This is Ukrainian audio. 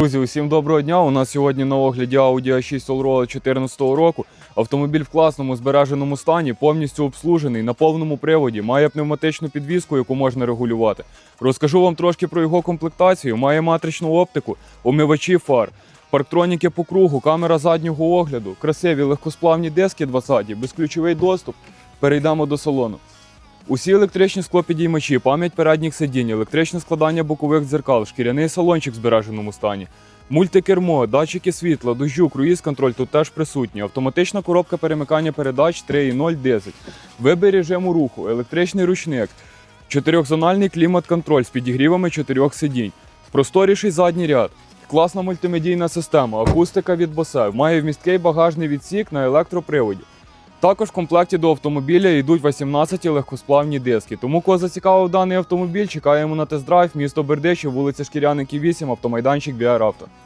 Друзі, усім доброго дня. У нас сьогодні на огляді Audi A6 Allroad 2014 року. Автомобіль в класному збереженому стані, повністю обслужений, на повному приводі, має пневматичну підвіску, яку можна регулювати. Розкажу вам трошки про його комплектацію. Має матричну оптику, омивачі фар, парктроніки по кругу, камера заднього огляду, красиві легкосплавні диски 20, безключовий доступ. Перейдемо до салону. Усі електричні склопідіймачі, пам'ять передніх сидінь, електричне складання бокових дзеркал, шкіряний салончик в збереженому стані, мультикермо, датчики світла, дощу, круїз-контроль тут теж присутні, автоматична коробка перемикання передач 3.0 10, вибір режиму руху, електричний ручник, чотирьохзональний клімат-контроль з підігрівами чотирьох сидінь, просторіший задній ряд. Класна мультимедійна система, акустика від Bose, має вмісткий багажний відсік на електроприводі. Також в комплекті до автомобіля йдуть 18 легкосплавні диски. Тому кого зацікавив даний автомобіль, чекаємо на тест-драйв, місто Бердичів, вулиця Шкіряники, 8, автомайданчик Біаравто. Авто.